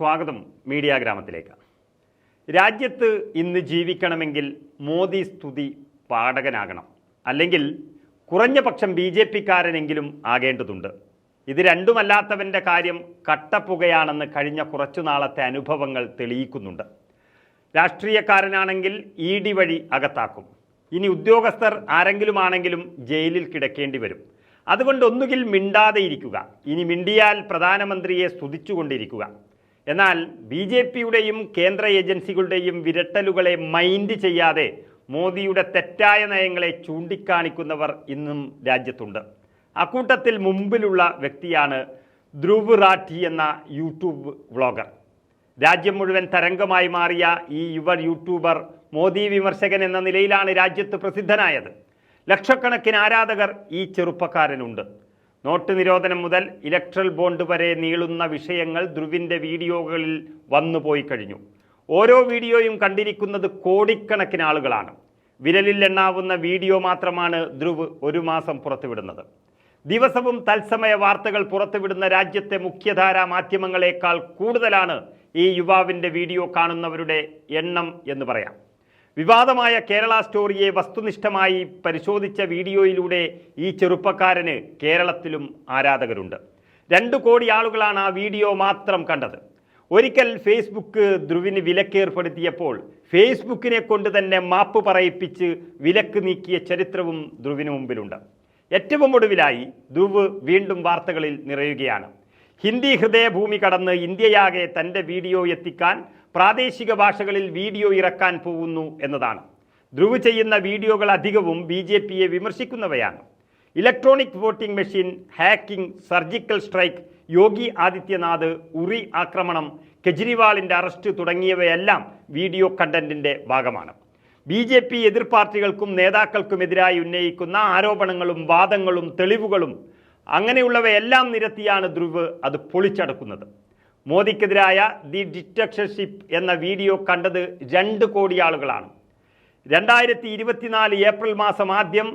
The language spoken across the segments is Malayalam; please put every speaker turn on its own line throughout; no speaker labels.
സ്വാഗതം മീഡിയ ഗ്രാമത്തിലേക്ക്. രാജ്യത്ത് ഇന്ന് ജീവിക്കണമെങ്കിൽ മോദി സ്തുതി പാഠകനാകണം. അല്ലെങ്കിൽ കുറഞ്ഞ പക്ഷം ബി ജെ പിക്കാരനെങ്കിലും ആകേണ്ടതുണ്ട്. ഇത് രണ്ടുമല്ലാത്തവന്റെ കാര്യം കട്ടപ്പുകയാണെന്ന് കഴിഞ്ഞ കുറച്ചു നാളത്തെ അനുഭവങ്ങൾ തെളിയിക്കുന്നുണ്ട്. രാഷ്ട്രീയക്കാരനാണെങ്കിൽ ഇ ഡി വഴി അകത്താക്കും. ഇനി ഉദ്യോഗസ്ഥർ ആരെങ്കിലും ആണെങ്കിലും ജയിലിൽ കിടക്കേണ്ടി വരും. അതുകൊണ്ട് ഒന്നുകിൽ മിണ്ടാതെ ഇരിക്കുക. ഇനി മിണ്ടിയാൽ പ്രധാനമന്ത്രിയെ സ്തുതിച്ചുകൊണ്ടിരിക്കുക. എന്നാൽ ബി ജെ പിയുടെയും കേന്ദ്ര ഏജൻസികളുടെയും വിരട്ടലുകളെ മൈൻഡ് ചെയ്യാതെ മോദിയുടെ തെറ്റായ നയങ്ങളെ ചൂണ്ടിക്കാണിക്കുന്നവർ ഇന്നും രാജ്യത്തുണ്ട്. അക്കൂട്ടത്തിൽ മുമ്പിലുള്ള വ്യക്തിയാണ് ധ്രുവ് റാഠി എന്ന യൂട്യൂബ് വ്ളോഗർ. രാജ്യം മുഴുവൻ തരംഗമായി മാറിയ ഈ യുവ യൂട്യൂബർ മോദി വിമർശകൻ എന്ന നിലയിലാണ് രാജ്യത്ത് പ്രസിദ്ധനായത്. ലക്ഷക്കണക്കിന് ആരാധകർ ഈ ചെറുപ്പക്കാരനുണ്ട്. നോട്ട് നിരോധനം മുതൽ ഇലക്ട്രൽ ബോണ്ട് വരെ നീളുന്ന വിഷയങ്ങൾ ധ്രുവിന്റെ വീഡിയോകളിൽ വന്നുപോയി കഴിഞ്ഞു. ഓരോ വീഡിയോയും കണ്ടിരിക്കുന്നത് കോടിക്കണക്കിന് ആളുകളാണ്. വിരലിൽ എണ്ണാവുന്ന വീഡിയോ മാത്രമാണ് ധ്രുവ് ഒരു മാസം പുറത്തുവിടുന്നത്. ദിവസവും തത്സമയ വാർത്തകൾ പുറത്തുവിടുന്ന രാജ്യത്തെ മുഖ്യധാരാ മാധ്യമങ്ങളെക്കാൾ കൂടുതലാണ് ഈ യുവാവിന്റെ വീഡിയോ കാണുന്നവരുടെ എണ്ണം എന്ന് പറയാം. വിവാദമായ കേരള സ്റ്റോറിയെ വസ്തുനിഷ്ഠമായി പരിശോധിച്ച വീഡിയോയിലൂടെ ഈ ചെറുപ്പക്കാരന് കേരളത്തിലും ആരാധകരുണ്ട്. രണ്ടു കോടി ആളുകളാണ് ആ വീഡിയോ മാത്രം കണ്ടത്. ഒരിക്കൽ ഫേസ്ബുക്ക് ധ്രുവിന് വിലക്കേർപ്പെടുത്തിയപ്പോൾ ഫേസ്ബുക്കിനെ കൊണ്ട് തന്നെ മാപ്പ് പറയിപ്പിച്ച് വിലക്ക് നീക്കിയ ചരിത്രവും ധ്രുവിന് മുമ്പിലുണ്ട്. ഏറ്റവും ഒടുവിലായി ധ്രുവ് വീണ്ടും വാർത്തകളിൽ നിറയുകയാണ്. ഹിന്ദി ഹൃദയഭൂമി കടന്ന് ഇന്ത്യയാകെ തന്റെ വീഡിയോ എത്തിക്കാൻ പ്രാദേശിക ഭാഷകളിൽ വീഡിയോ ഇറക്കാൻ പോകുന്നു എന്നതാണ്. ധ്രുവ് ചെയ്യുന്ന വീഡിയോകൾ അധികവും ബി ജെ പിയെ വിമർശിക്കുന്നവയാണ്. Electronic voting machine hacking surgical strike Yogi Adityanath Uri ആക്രമണം കെജ്രിവാളിന്റെ അറസ്റ്റ് തുടങ്ങിയവയെല്ലാം വീഡിയോ കണ്ടന്റിന്റെ ഭാഗമാണ്. ബി ജെ പി എതിർ പാർട്ടികൾക്കും നേതാക്കൾക്കുമെതിരായി ഉന്നയിക്കുന്ന ആരോപണങ്ങളും വാദങ്ങളും തെളിവുകളും അങ്ങനെയുള്ളവയെല്ലാം നിരത്തിയാണ് ധ്രുവ് അത് പൊളിച്ചടക്കുന്നത്. മോദിക്കെതിരായ ദി ഡിറ്റക്ഷർഷിപ്പ് എന്ന വീഡിയോ കണ്ടത് രണ്ട് കോടി ആളുകളാണ്. രണ്ടായിരത്തി ഇരുപത്തിനാല് ഏപ്രിൽ മാസം ആദ്യം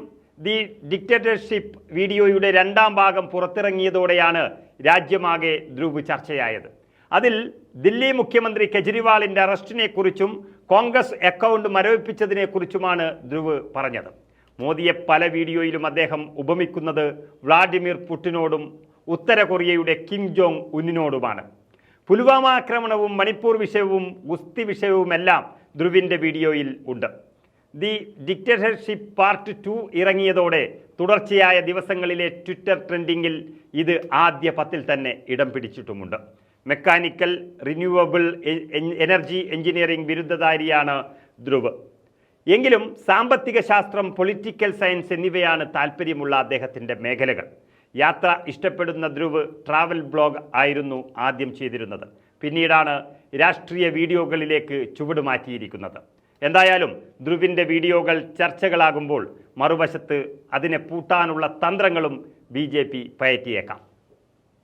ദി ഡിക്റ്റേറ്റർഷിപ്പ് വീഡിയോയുടെ രണ്ടാം ഭാഗം പുറത്തിറങ്ങിയതോടെയാണ് രാജ്യമാകെ ധ്രുവ് ചർച്ചയായത്. അതിൽ ദില്ലി മുഖ്യമന്ത്രി കെജ്രിവാളിന്റെ അറസ്റ്റിനെക്കുറിച്ചും കോൺഗ്രസ് അക്കൗണ്ട് മരവിപ്പിച്ചതിനെക്കുറിച്ചുമാണ് ധ്രുവ് പറഞ്ഞത്. മോദിയെ പല വീഡിയോയിലും അദ്ദേഹം ഉപമിക്കുന്നത് വ്ളാഡിമിർ പുട്ടിനോടും ഉത്തര കൊറിയയുടെ കിം ജോങ് ഉന്നിനോടുമാണ്. പുൽവാമ ആക്രമണവും മണിപ്പൂർ വിഷയവും ഗുസ്തി വിഷയവുമെല്ലാം ധ്രുവിന്റെ വീഡിയോയിൽ ഉണ്ട്. ദി ഡിക്റ്റേറ്റർഷിപ്പ് പാർട്ട് ടു ഇറങ്ങിയതോടെ തുടർച്ചയായ ദിവസങ്ങളിലെ ട്വിറ്റർ ട്രെൻഡിങ്ങിൽ ഇത് ആദ്യ പത്തിൽ തന്നെ ഇടം പിടിച്ചിട്ടുമുണ്ട്. മെക്കാനിക്കൽ റിന്യൂവബിൾ എനർജി എഞ്ചിനീയറിംഗ് ബിരുദധാരിയാണ് ധ്രുവ്. എങ്കിലും സാമ്പത്തിക ശാസ്ത്രം പൊളിറ്റിക്കൽ സയൻസ് എന്നിവയാണ് താല്പര്യമുള്ള അദ്ദേഹത്തിന്റെ മേഖലകൾ. യാത്ര ഇഷ്ടപ്പെടുന്ന ധ്രുവ് ട്രാവൽ ബ്ലോഗ് ആയിരുന്നു ആദ്യം ചെയ്തിരുന്നത്. പിന്നീടാണ് രാഷ്ട്രീയ വീഡിയോകളിലേക്ക് ചുവട് മാറ്റിയിരിക്കുന്നത്. എന്തായാലും ധ്രുവിന്റെ വീഡിയോകൾ ചർച്ചകളാകുമ്പോൾ മറുവശത്ത് അതിനെ പൂട്ടാനുള്ള തന്ത്രങ്ങളും ബി പയറ്റിയേക്കാം.